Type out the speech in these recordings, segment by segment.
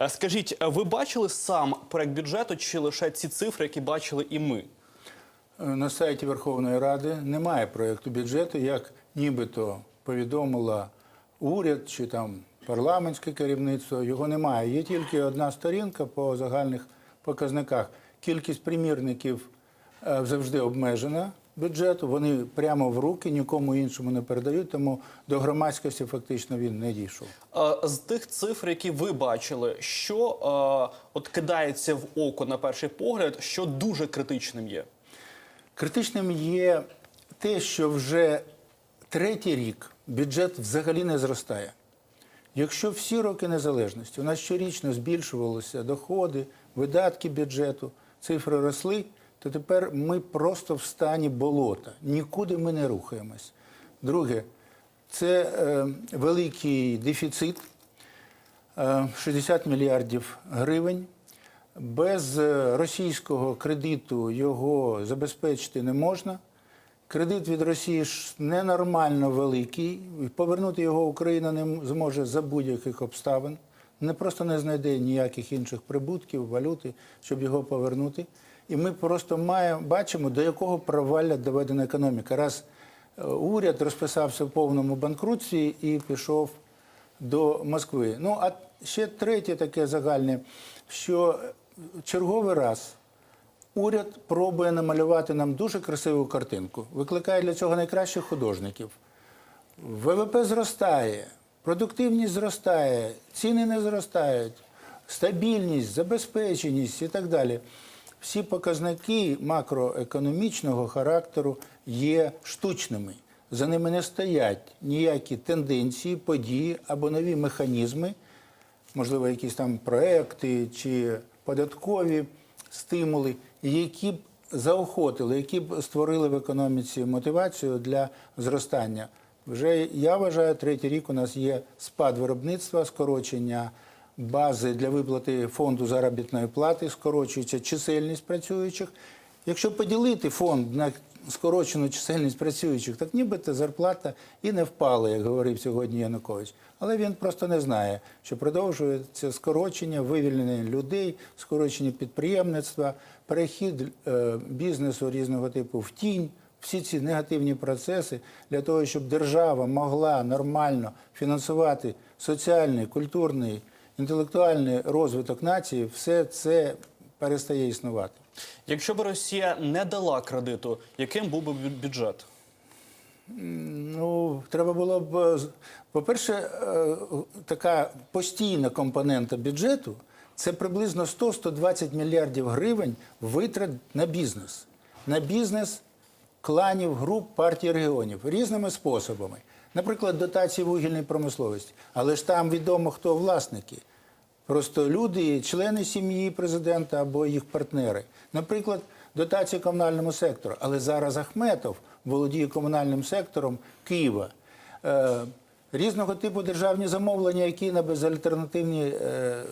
Е, Скажіть, е, ви бачили сам проект бюджету чи лише ці цифри, які бачили і ми? Е, На сайті Верховної Ради немає проєкту бюджету, як нібито повідомила уряд чи там парламентське керівництво. Його немає. Є тільки одна сторінка по загальних показниках. Кількість примірників завжди обмежена бюджету. Вони прямо в руки, нікому іншому не передають, тому до громадськості фактично він не дійшов. З тих цифр, які ви бачили, що е, от кидається в око на перший погляд, що дуже критичним є? Критичним є те, що вже третій рік бюджет взагалі не зростає. Якщо всі роки незалежності у нас щорічно збільшувалися доходи, видатки бюджету, цифри росли, то тепер ми просто в стані болота. Нікуди ми не рухаємось. Друге, це е, великий дефіцит, е, 60 мільярдів гривень. Без е, російського кредиту його забезпечити не можна. Кредит від Росії ж ненормально великий. Повернути його Україна не зможе за будь-яких обставин. Не просто не знайде ніяких інших прибутків, валюти, щоб його повернути. І ми просто маємо, бачимо, до якого провалля доведена економіка. Раз е, уряд розписався в повному банкрутстві і пішов до Москви. Ну, а ще третє таке загальне, що черговий раз уряд пробує намалювати нам дуже красиву картинку, викликає для цього найкращих художників. ВВП зростає, продуктивність зростає, ціни не зростають, стабільність, забезпеченість і так далі. Всі показники макроекономічного характеру є штучними. За ними не стоять ніякі тенденції, події або нові механізми, можливо, якісь там проекти чи податкові стимули, які б заохотили, які б створили в економіці мотивацію для зростання. Вже я вважаю, третій рік у нас є спад виробництва, скорочення бази для виплати фонду заробітної плати, скорочується чисельність працюючих. Якщо поділити фонд на скорочену чисельність працюючих, так нібито зарплата і не впала, як говорив сьогодні Янукович. Але він просто не знає, що продовжується скорочення, вивільнення людей, скорочення підприємництва, перехід е, бізнесу різного типу в тінь. Всі ці негативні процеси для того, щоб держава могла нормально фінансувати соціальний, культурний, інтелектуальний розвиток нації, все це перестає існувати. Якщо б Росія не дала кредиту, яким був би бюджет? Ну, треба було б, е, по-перше, е, така постійна компонента бюджету це приблизно 100-120 мільярдів гривень витрат на бізнес. На бізнес кланів, груп, партій регіонів різними способами. Наприклад, дотації вугільної промисловості. Але ж там відомо, хто власники. Просто люди, члени сім'ї президента або їх партнери. Наприклад, дотації комунальному сектору. Але зараз Ахметов володіє комунальним сектором Києва. Е, різного типу державні замовлення, які на безальтернативній е,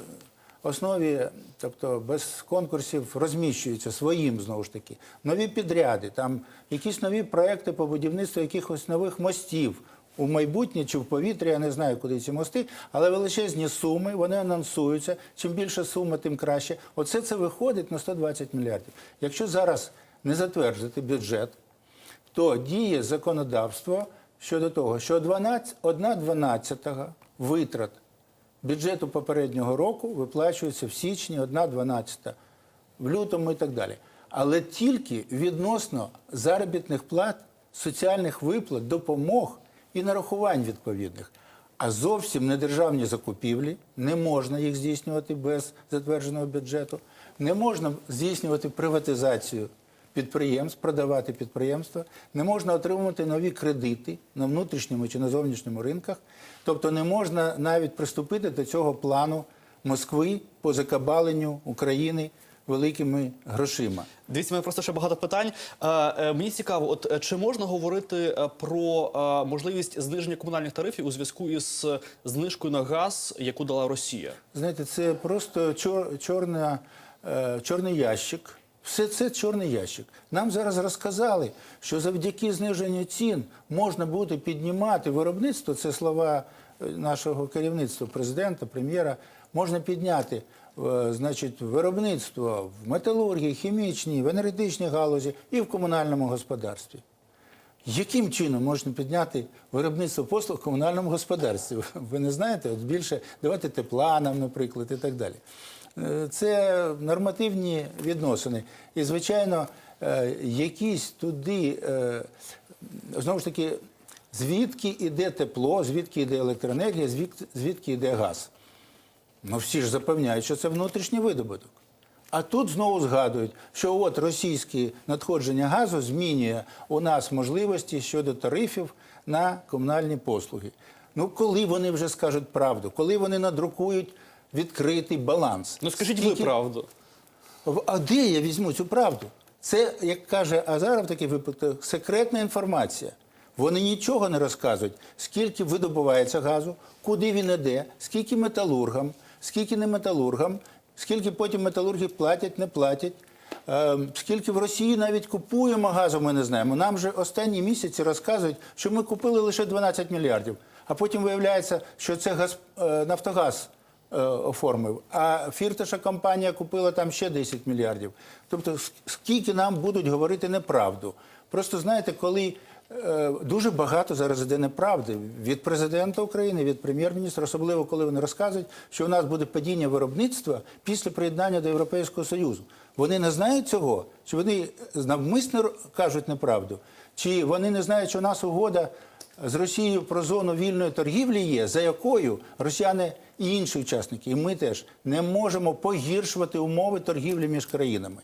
основі, тобто без конкурсів, розміщуються своїм знову ж таки. Нові підряди, там якісь нові проекти по будівництву якихось нових мостів у майбутнє чи в повітрі, я не знаю, куди ці мости, але величезні суми, вони анонсуються. Чим більше сума, тим краще. Оце це виходить на 120 мільярдів. Якщо зараз не затвердити бюджет, то діє законодавство щодо того, що 12, 1 дванадцятого витрат бюджету попереднього року виплачується в січні, 1 дванадцята в лютому і так далі. Але тільки відносно заробітних плат, соціальних виплат, допомог і нарахувань відповідних. А зовсім не державні закупівлі, не можна їх здійснювати без затвердженого бюджету, не можна здійснювати приватизацію підприємств, продавати підприємства, не можна отримувати нові кредити на внутрішньому чи на зовнішньому ринках. Тобто не можна навіть приступити до цього плану Москви по закабаленню України великими грошима. Дивіться, мене просто ще багато питань. Е, е, мені цікаво, от е, чи можна говорити про можливість зниження комунальних тарифів у зв'язку із знижкою на газ, яку дала Росія? Знаєте, це просто чор, чорна, чорний ящик. Все це чорний ящик. Нам зараз розказали, що завдяки зниженню цін можна буде піднімати виробництво. Це слова нашого керівництва, президента, прем'єра. можна підняти значить, виробництво в металургії, хімічній, в енергетичній галузі і в комунальному господарстві. Яким чином можна підняти виробництво послуг в комунальному господарстві? Ви не знаєте? От більше давати тепла нам, наприклад, і так далі. Е, Це нормативні відносини. І, звичайно, е, якісь туди, е, знову ж таки, звідки йде тепло, звідки йде електроенергія, звідки йде газ. Ну всі ж запевняють, що це внутрішній видобуток. А тут знову згадують, що от російське надходження газу змінює у нас можливості щодо тарифів на комунальні послуги. Ну, коли вони вже скажуть правду, коли вони надрукують відкритий баланс. Ну скажіть ви правду. А де я візьму цю правду? Це, як каже Азаров, такий випадок, секретна інформація. Вони нічого не розказують, скільки видобувається газу, куди він іде, скільки металургам, скільки не металургам, скільки потім металурги платять, не платять. Е, Скільки в Росії навіть купуємо газу, ми не знаємо. Нам вже останні місяці розказують, що ми купили лише 12 мільярдів. А потім виявляється, що це газ, е, Нафтогаз е, оформив, а фірташа компанія купила там ще 10 мільярдів. Тобто, скільки нам будуть говорити неправду. Просто знаєте, коли дуже багато зараз іде неправди від президента України, від прем'єр-міністра, особливо коли вони розказують, що у нас буде падіння виробництва після приєднання до Європейського Союзу. Вони не знають цього, чи вони навмисно кажуть неправду, чи вони не знають, що у нас угода з Росією про зону вільної торгівлі є, за якою росіяни і інші учасники, і ми теж не можемо погіршувати умови торгівлі між країнами.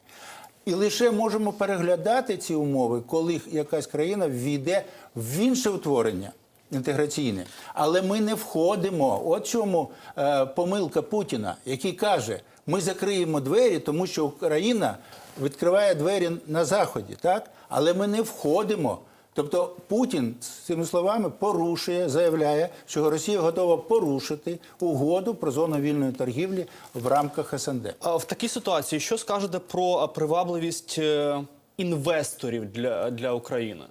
І лише можемо переглядати ці умови, коли якась країна ввійде в інше утворення інтеграційне. Але ми не входимо. От чому е, помилка Путіна, який каже, ми закриємо двері, тому що Україна відкриває двері на Заході, так? але ми не входимо. Тобто Путін цими словами порушує, заявляє, що Росія готова порушити угоду про зону вільної торгівлі в рамках СНД. А в такій ситуації що скажете про е, привабливість е, інвесторів для, для України?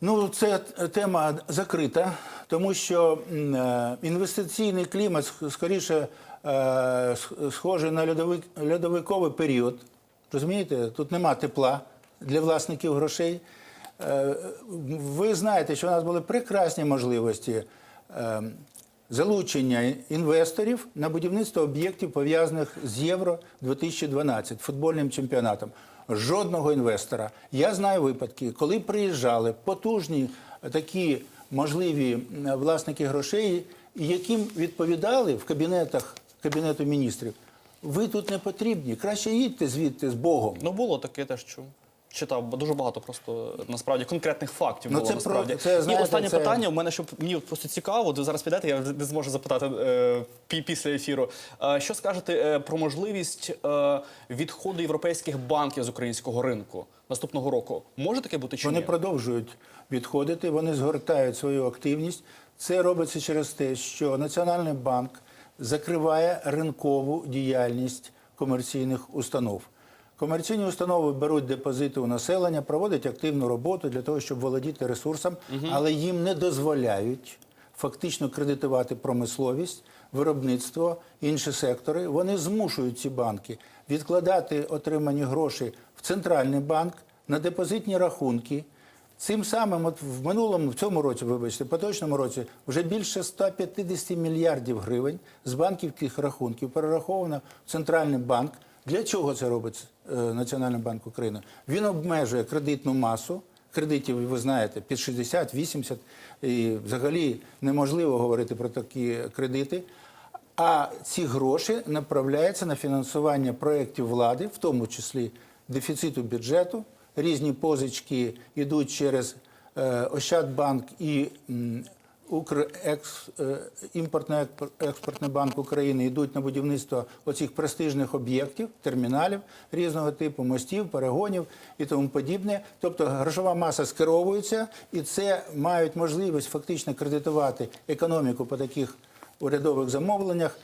Ну, це тема закрита, тому що е, інвестиційний клімат скоріше схожий на льодовик, льодовиковий період. Розумієте, тут нема тепла для власників грошей. Е, Ви знаєте, що у нас були прекрасні можливості е, залучення інвесторів на будівництво об'єктів, пов'язаних з Євро 2012 футбольним чемпіонатом. Жодного інвестора. Я знаю випадки, коли приїжджали потужні такі можливі власники грошей, яким відповідали в кабінетах Кабінету міністрів. Ви тут не потрібні. Краще їдьте звідти з Богом. Ну було таке теж чув. Читав дуже багато просто насправді конкретних фактів Ну, було це насправді. про- це, І знаєте, останнє це- питання. У мене щоб мені просто цікаво, ви зараз підете, я не зможу запитати е, пі- після ефіру. Е, що скажете е, про можливість е, відходу європейських банків з українського ринку наступного року? Може таке бути чи Вони ні? продовжують відходити, вони згортають свою активність. Це робиться через те, що Національний банк закриває ринкову діяльність комерційних установ. Комерційні установи беруть депозити у населення, проводять активну роботу для того, щоб володіти ресурсом, але їм не дозволяють фактично кредитувати промисловість, виробництво, інші сектори. Вони змушують ці банки відкладати отримані гроші в центральний банк на депозитні рахунки. Цим самим, от в минулому, в цьому році, вибачте, поточному році, вже більше 150 мільярдів гривень з банківських рахунків перераховано в центральний банк. Для чого це робить е, Національний банк України? Він обмежує кредитну масу. Кредитів, ви знаєте, під 60, 80, і взагалі неможливо говорити про такі кредити. А ці гроші направляються на фінансування проєктів влади, в тому числі дефіциту бюджету. Різні позички йдуть через е, Ощадбанк і Укрекс, е, імпортно-експортний банк України йдуть на будівництво оцих престижних об'єктів, терміналів різного типу, мостів, перегонів і тому подібне. Тобто грошова маса скеровується, і це мають можливість фактично кредитувати економіку по таких урядових замовленнях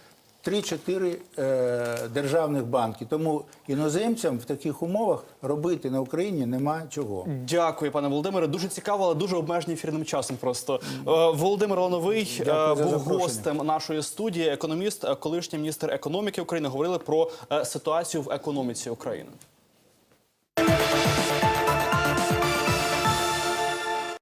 3-4 е, державних банки. Тому іноземцям в таких умовах робити на Україні нема чого. Дякую, пане Володимире. Дуже цікаво, але дуже обмежені ефірним часом. Просто Е, Володимир Лановий е, був гостем нашої студії. Економіст, е, колишній міністр економіки України. Говорили про е, ситуацію в економіці України.